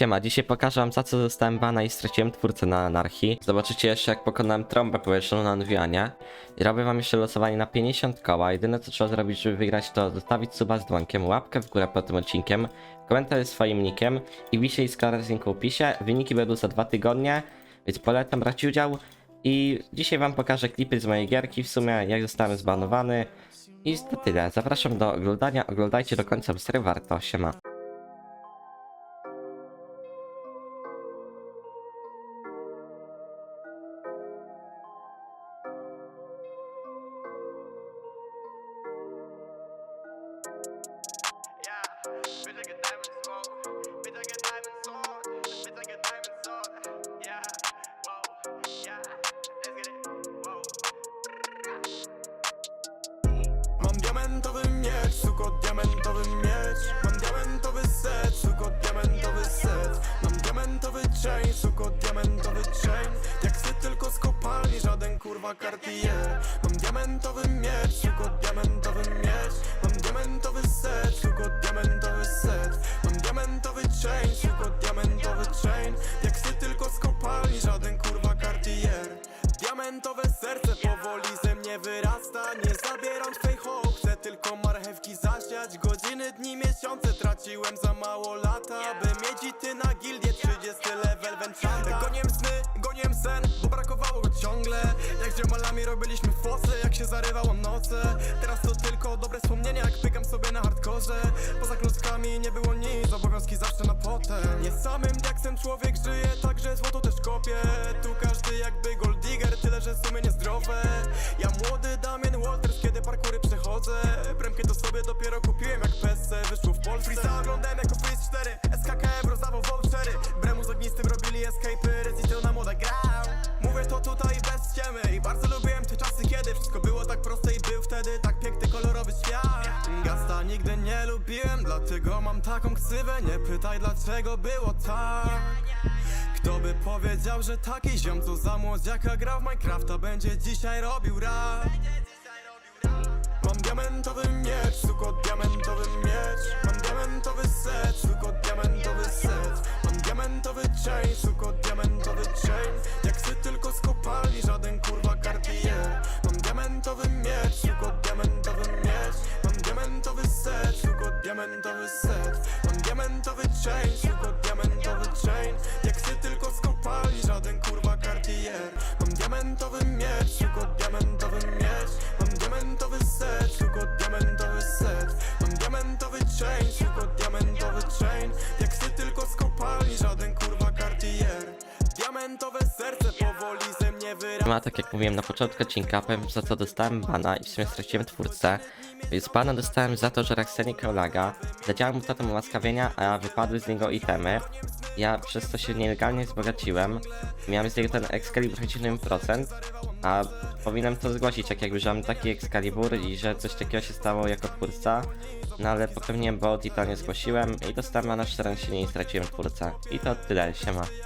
Siema, dzisiaj pokażę wam za co zostałem bana i straciłem twórcę na anarchii. Zobaczycie jeszcze jak pokonałem trąbę powietrzną na Nwianie. I robię wam jeszcze losowanie na 50 koła. Jedyne co trzeba zrobić, żeby wygrać to zostawić suba z dzwonkiem, łapkę w górę pod tym odcinkiem, komentarz swoim nickiem i wisi skara z linku w opisie. Wyniki będą za dwa tygodnie, więc polecam brać udział. I dzisiaj wam pokażę klipy z mojej gierki w sumie, jak zostałem zbanowany. I to tyle. Zapraszam do oglądania. Oglądajcie do końca, bo serio warto. Siema. Mam diamentowy miecz, suko diamentowy miecz. Mam diamentowy set, suko diamentowy set. Mam diamentowy chain, suko diamentowy chain. Jak chcę tylko z kopalni, żaden kurwa Cartier Mam diamentowy miecz, suko diamentowy miecz. Mam diamentowy set, suko diamentowy set. Mam diamentowy chain, suko diamentowy chain. Jak chcę tylko z kopalni, żaden kurwa Cartier Diamentowe serce Godziny, dni, miesiące traciłem za mało lata By mieć i ty na gildię 30 level węczanta Goniem sny, goniem sen, bo brakowało go ciągle. Jak z ziomalami robiliśmy fosy, jak się zarywało noce. Teraz to tylko dobre wspomnienia, jak pykam sobie na hardkorze. Poza kluskami nie było nic, obowiązki zawsze na potem. Nie samym jaksem człowiek żyje, także złoto też kopie. Tu każdy jakby gold digger, tyle że sumy niezdrowe. Ja młody Damian Walters, kiedy parkury przechodzę sobie dopiero kupiłem jak PSC wyszło w Polsce. Freestyle oglądałem jako Freeze 4, SKKM rozdawał vouchery. Bremu z ognistym robili escape'y, Resistio na moda grał. Mówię to tutaj bez ściemy i bardzo lubiłem te czasy, kiedy wszystko było tak proste i był wtedy tak piękny, kolorowy świat. Gasta nigdy nie lubiłem, dlatego mam taką ksywę. Nie pytaj dlaczego było tak. Kto by powiedział, że taki ziom co za młodziaka grał w Minecrafta Będzie dzisiaj robił rap diamentowy miecz, suko diamentowy Ma tak jak mówiłem na początku odcinka, powiem za co dostałem bana i w sumie straciłem twórcę. Więc bana dostałem za to, że Raksenie Laga zadziałał mu totem łaskawienia, a wypadły z niego itemy. Ja przez to się nielegalnie wzbogaciłem. Miałem z niego ten Excalibur 7%, a powinienem to zgłosić, jak jakby, że mam taki Excalibur i że coś takiego się stało jako twórca. No ale popełniłem bot i to nie zgłosiłem i dostałem na 4 i straciłem twórcę. I to tyle, siema.